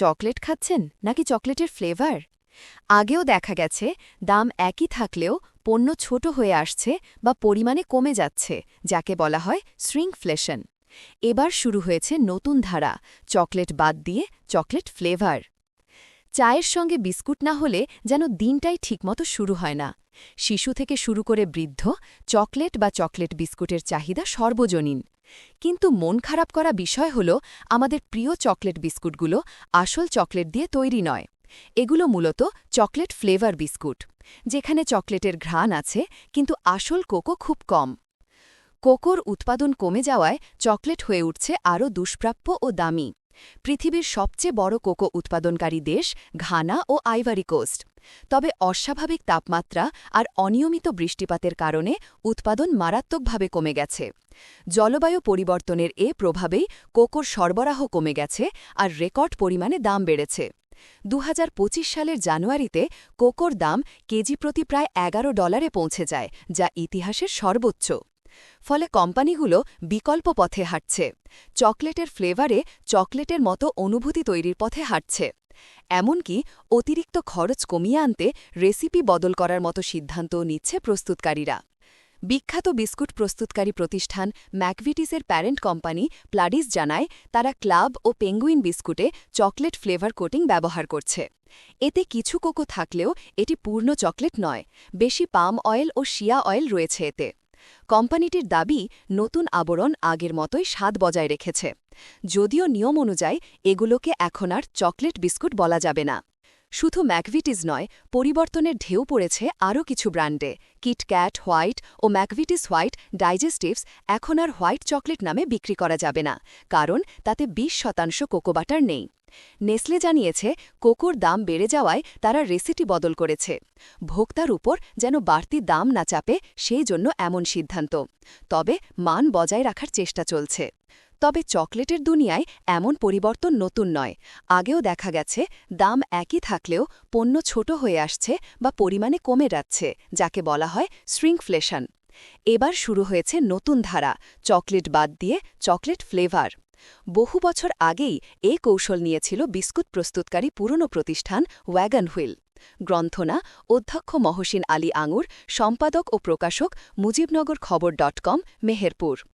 Chocolate খাচ্ছেন নাকি চকলেটের ফ্লেভার? আগেও দেখা গেছে, দাম একই থাকলেও পণ্য ছোট হয়ে আসছে বা পরিমাণে কমে যাচ্ছে, যাকে বলা হয় শ্রিঙ্কফ্লেশন এবার শুরু হয়েছে নতুন ধারা, চকলেট বাদ দিয়ে চকলেট ফ্লেভার। চায়ের সঙ্গে বিস্কুট না হলে যেন দিনটাই ঠিকমতো শুরু হয় না। শিশু থেকে শুরু করে বৃদ্ধ চকলেট বা চকলেট বিস্কুটের চাহিদা সর্বজনীন। কিন্তু মন খারাপ করা বিষয় হল আমাদের প্রিয় চকলেট বিস্কুটগুলো আসল চকলেট দিয়ে তৈরি নয়। এগুলো মূলত চকলেট ফ্লেভার বিস্কুট, যেখানে চকলেটের ঘ্রাণ আছে, কিন্তু আসল কোকো খুব কম। কোকোর উৎপাদন কমে যাওয়ায় চকলেট হয়ে উঠছে আরও দুষ্প্রাপ্য ও দামি। পৃথিবীর সবচেয়ে বড় কোকো উৎপাদনকারী দেশ ঘানা ও আইভারি কোস্ট। তবে অস্বাভাবিক তাপমাত্রা আর অনিয়মিত বৃষ্টিপাতের কারণে উৎপাদন মারাত্মকভাবে কমে গেছে। জলবায়ু পরিবর্তনের এ প্রভাবেই কোকোর সরবরাহ কমে গেছে আর রেকর্ড পরিমাণে দাম বেড়েছে। দু হাজার পঁচিশ সালের জানুয়ারিতে কোকোর দাম কেজি প্রতি প্রায় এগারো ডলারে পৌঁছে যায়, যা ইতিহাসের সর্বোচ্চ। ফলে কোম্পানিগুলো বিকল্প পথে হাঁটছে। চকলেটের ফ্লেভারে চকলেটের মতো অনুভূতি তৈরির পথে হাঁটছে। এমনকি অতিরিক্ত খরচ কমিয়ে আনতে রেসিপি বদল করার মতো সিদ্ধান্তও নিচ্ছে প্রস্তুতকারীরা। বিখ্যাত বিস্কুট প্রস্তুতকারী প্রতিষ্ঠান ম্যাকভিটিসের প্যারেন্ট কোম্পানি প্লাডিস জানায়, তারা ক্লাব ও পেঙ্গুইন বিস্কুটে চকলেট ফ্লেভার কোটিং ব্যবহার করছে। এতে কিছু কোকো থাকলেও এটি পূর্ণ চকলেট নয়, বেশি পাম অয়েল ও শিয়া অয়েল রয়েছে এতে। কোম্পানিটির দাবি নতুন আবরণ আগের মতোই স্বাদ বজায় রেখেছে। যদিও নিয়ম অনুযায়ী এগুলোকে এখন আর চকলেট বিস্কুট বলা যাবে না। শুধু ম্যাকভিটিস নয়, পরিবর্তনের ঢেউ পড়েছে আরও কিছু ব্র্যান্ডে। কিটক্যাট হোয়াইট ও ম্যাকভিটিস হোয়াইট ডাইজেস্টিভস এখন আর হোয়াইট চকলেট নামে বিক্রি করা যাবে না, কারণ তাতে ২০ শতাংশ কোকোবাটার নেই। নেসলে জানিয়েছে, কোকোর দাম বেড়ে যাওয়ায় তারা রেসিপি বদল করেছে। ভোক্তার উপর যেন বাড়তি দাম না চাপে, সেই জন্য এমন সিদ্ধান্ত। তবে মান বজায় রাখার চেষ্টা চলছে। তবে চকলেটের দুনিয়ায় এমন পরিবর্তন নতুন নয়। আগেও দেখা গেছে, দাম একই থাকলেও পণ্য ছোট হয়ে আসছে বা পরিমাণে কমে যাচ্ছে, যাকে বলা হয় শ্রিঙ্কফ্লেশন এবার শুরু হয়েছে নতুন ধারা, চকলেট বাদ দিয়ে চকলেট ফ্লেভার। বহু বছর আগেই এ কৌশল নিয়েছিল বিস্কুট প্রস্তুতকারী পুরনো প্রতিষ্ঠান ওয়াগন হুইল গ্রন্থনা, অধ্যক্ষ মহসিন আলী আঙুর, সম্পাদক ও প্রকাশক মুজিবনগর খবর ডট কম, মেহেরপুর।